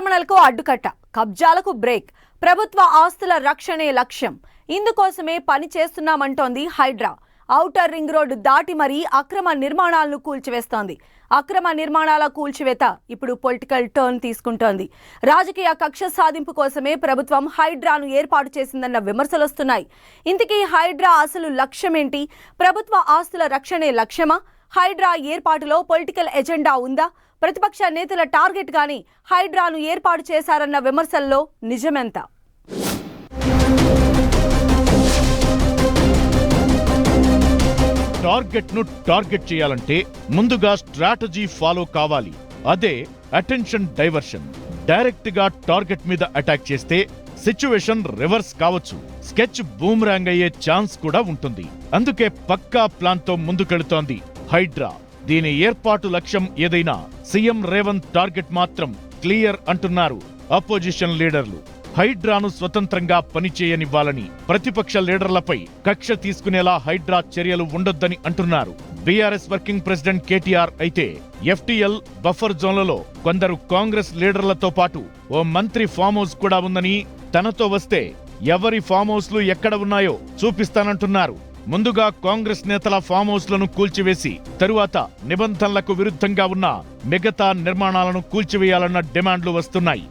ఆక్రమణలకు అడ్డుకట్ట కబ్జాలకు బ్రేక్ ప్రభుత్వ ఆస్తుల రక్షణే లక్ష్యం. ఇందుకోసమే పని చేస్తున్నామంటోంది హైడ్రా. ఔటర్ రింగ్ రోడ్డు దాటి మరీ అక్రమ నిర్మాణాలను కూల్చివేస్తోంది. అక్రమ నిర్మాణాల కూల్చివేత ఇప్పుడు పొలిటికల్ టర్న్ తీసుకుంటోంది. రాజకీయ కక్ష సాధింపు కోసమే ప్రభుత్వం హైడ్రాను ఏర్పాటు చేసిందన్న విమర్శలు వస్తున్నాయి ఇంతకీ హైడ్రా అసలు లక్ష్యమేంటి? ప్రభుత్వ ఆస్తుల రక్షణే లక్ష్యమా? హైడ్రా ఏర్పాటులో పొలిటికల్ ఎజెండా ఉందా? ప్రతిపక్ష నేతల టార్గెట్ గాని హైడ్రాను ఏర్పాటు చేశారన్న విమర్శల్లో నిజమెంత? టార్గెట్ను టార్గెట్ చేయాలంటే ముందుగా స్ట్రాటజీ ఫాలో కావాలి. అదే అటెన్షన్ డైవర్షన్. డైరెక్ట్గా టార్గెట్ మీద అటాక్ చేస్తే సిచ్యువేషన్ రివర్స్ కావచ్చు. స్కెచ్ బూమ్రాంగ్ అయ్యే ఛాన్స్ కూడా ఉంటుంది. అందుకే పక్కా ప్లాన్తో ముందుకెళుతోంది హైడ్రా. దీని ఏర్పాటు లక్ష్యం ఏదైనా సీఎం రేవంత్ టార్గెట్ మాత్రం క్లియర్ అంటున్నారు అపోజిషన్ లీడర్లు. హైడ్రాను స్వతంత్రంగా పనిచేయనివ్వాలని ప్రతిపక్ష లీడర్లపై కక్ష తీసుకునేలా హైడ్రా చర్యలు ఉండొద్దని అంటున్నారు. బీఆర్ఎస్ వర్కింగ్ ప్రెసిడెంట్ కేటీఆర్ అయితే ఎఫ్టీఎల్ బఫర్ జోన్లలో కొందరు కాంగ్రెస్ లీడర్లతో పాటు ఓ మంత్రి ఫామ్ హౌస్ కూడా ఉందని తనతో వస్తే ఎవరి ఫామ్ హౌస్లు ఎక్కడ ఉన్నాయో చూపిస్తానంటున్నారు. ముందుగా కాంగ్రెస్ నేతల ఫామ్ హౌస్లను కూల్చివేసి తరువాత నిబంధనలకు విరుద్ధంగా ఉన్న మిగతా నిర్మాణాలను కూల్చివేయాలన్న డిమాండ్లు వస్తున్నాయి.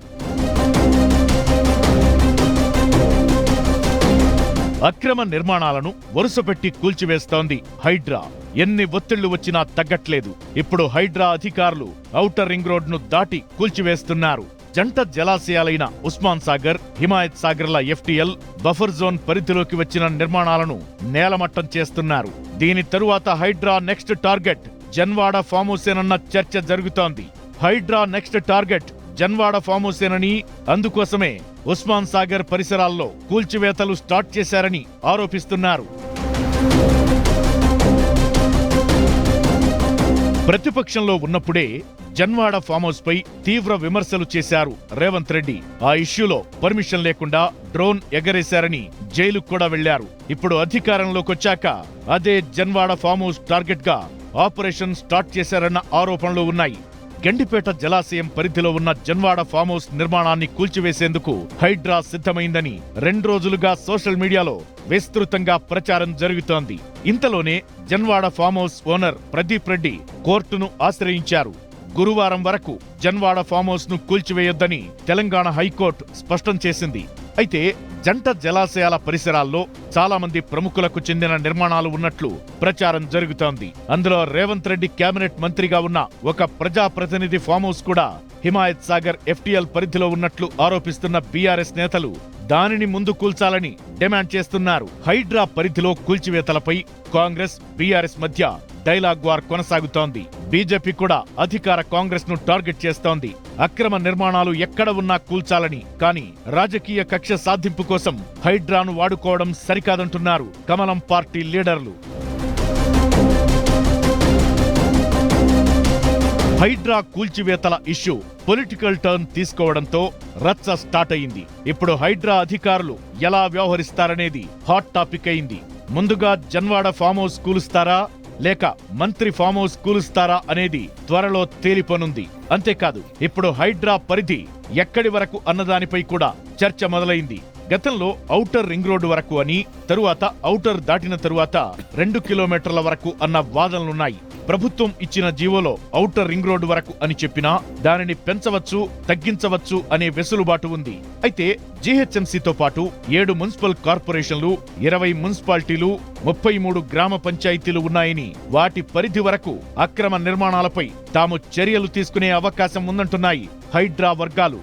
అక్రమ నిర్మాణాలను వరుసపెట్టి కూల్చివేస్తోంది హైడ్రా. ఎన్ని ఒత్తిళ్ళు వచ్చినా తగ్గట్లేదు. ఇప్పుడు హైడ్రా అధికారులు ఔటర్ రింగ్ రోడ్ను దాటి కూల్చివేస్తున్నారు. జంట జలాశయాలైన ఉస్మాన్ సాగర్ హిమాయత్ సాగర్ల ఎఫ్టీఎల్ బఫర్ జోన్ పరిధిలోకి వచ్చిన నిర్మాణాలను నేలమట్టం చేస్తున్నారు. దీని తరువాత హైడ్రా నెక్స్ట్ టార్గెట్ జన్వాడ ఫామోసేనన్న చర్చ జరుగుతోంది. హైడ్రా నెక్స్ట్ టార్గెట్ జన్వాడ ఫామోసేనని అందుకోసమే ఉస్మాన్ సాగర్ పరిసరాల్లో కూల్చివేతలు స్టార్ట్ చేశారని ఆరోపిస్తున్నారు. ప్రతిపక్షంలో ఉన్నప్పుడే జన్వాడ ఫామ్ హౌస్ పై తీవ్ర విమర్శలు చేశారు రేవంత్ రెడ్డి. ఆ ఇష్యూలో పర్మిషన్ లేకుండా డ్రోన్ ఎగరేశారని జైలుకు కూడా వెళ్ళారు. ఇప్పుడు అధికారంలోకొచ్చాక అదే జన్వాడ ఫామ్ హౌస్ టార్గెట్గా ఆపరేషన్ స్టార్ట్ చేశారన్న ఆరోపణలు ఉన్నాయి. గండిపేట జలాశయం పరిధిలో ఉన్న జన్వాడ ఫామ్ హౌస్ నిర్మాణాన్ని కూల్చివేసేందుకు హైడ్రా సిద్ధమైందని రెండు రోజులుగా సోషల్ మీడియాలో విస్తృతంగా ప్రచారం జరుగుతోంది. ఇంతలోనే Janwada farm house owner Pradeep Reddy కోర్టును ఆశ్రయించారు. గురువారం వరకు జన్వాడ ఫామ్ హౌస్ను కూల్చివేయొద్దని తెలంగాణ హైకోర్టు స్పష్టం చేసింది. అయితే జంట జలాశయాల పరిసరాల్లో చాలా మంది ప్రముఖులకు చెందిన నిర్మాణాలు ఉన్నట్లు ప్రచారం జరుగుతోంది. అందులో రేవంత్ రెడ్డి కేబినెట్ మంత్రిగా ఉన్న ఒక ప్రజాప్రతినిధి ఫామ్ హౌస్ కూడా హిమాయత్ సాగర్ ఎఫ్టీఎల్ పరిధిలో ఉన్నట్లు ఆరోపిస్తున్న బీఆర్ఎస్ నేతలు దానిని ముందు కూల్చాలని డిమాండ్ చేస్తున్నారు. హైడ్రా పరిధిలో కూల్చివేతలపై కాంగ్రెస్ బీఆర్ఎస్ మధ్య డైలాగ్ వార్ కొనసాగుతోంది. బీజేపీ కూడా అధికార కాంగ్రెస్ను టార్గెట్ చేస్తోంది. అక్రమ నిర్మాణాలు ఎక్కడ ఉన్నా కూల్చాలని కానీ రాజకీయ కక్ష సాధింపు కోసం హైడ్రాను వాడుకోవడం సరికాదంటున్నారు కమలం పార్టీ లీడర్లు. హైడ్రా కూల్చివేతల ఇష్యూ పొలిటికల్ టర్న్ తీసుకోవడంతో రచ్చ స్టార్ట్ అయింది. ఇప్పుడు హైడ్రా అధికారులు ఎలా వ్యవహరిస్తారనేది హాట్ టాపిక్ అయింది. ముందుగా జన్వాడ ఫామ్ హౌస్ కూలుస్తారా? లేక మంత్రి ఫామ్ హౌస్ కూలుస్తారా అనేది త్వరలో తేలిపోనుంది. అంతేకాదు ఇప్పుడు హైడ్రా పరిధి ఎక్కడి వరకు అన్నదానిపై కూడా చర్చ మొదలైంది. గతంలో ఔటర్ రింగ్ రోడ్డు వరకు అని తరువాత ఔటర్ దాటిన తరువాత రెండు కిలోమీటర్ల వరకు అన్న వాదనలున్నాయి. ప్రభుత్వం ఇచ్చిన జీవోలో ఔటర్ రింగ్ రోడ్డు వరకు అని చెప్పినా దానిని పెంచవచ్చు తగ్గించవచ్చు అనే వెసులుబాటు ఉంది. అయితే జీహెచ్ఎంసీతో పాటు ఏడు మున్సిపల్ కార్పొరేషన్లు ఇరవై మున్సిపాలిటీలు ముప్పై మూడు గ్రామ పంచాయతీలు ఉన్నాయని వాటి పరిధి వరకు అక్రమ నిర్మాణాలపై తాము చర్యలు తీసుకునే అవకాశం ఉందంటున్నాయి హైడ్రా వర్గాలు.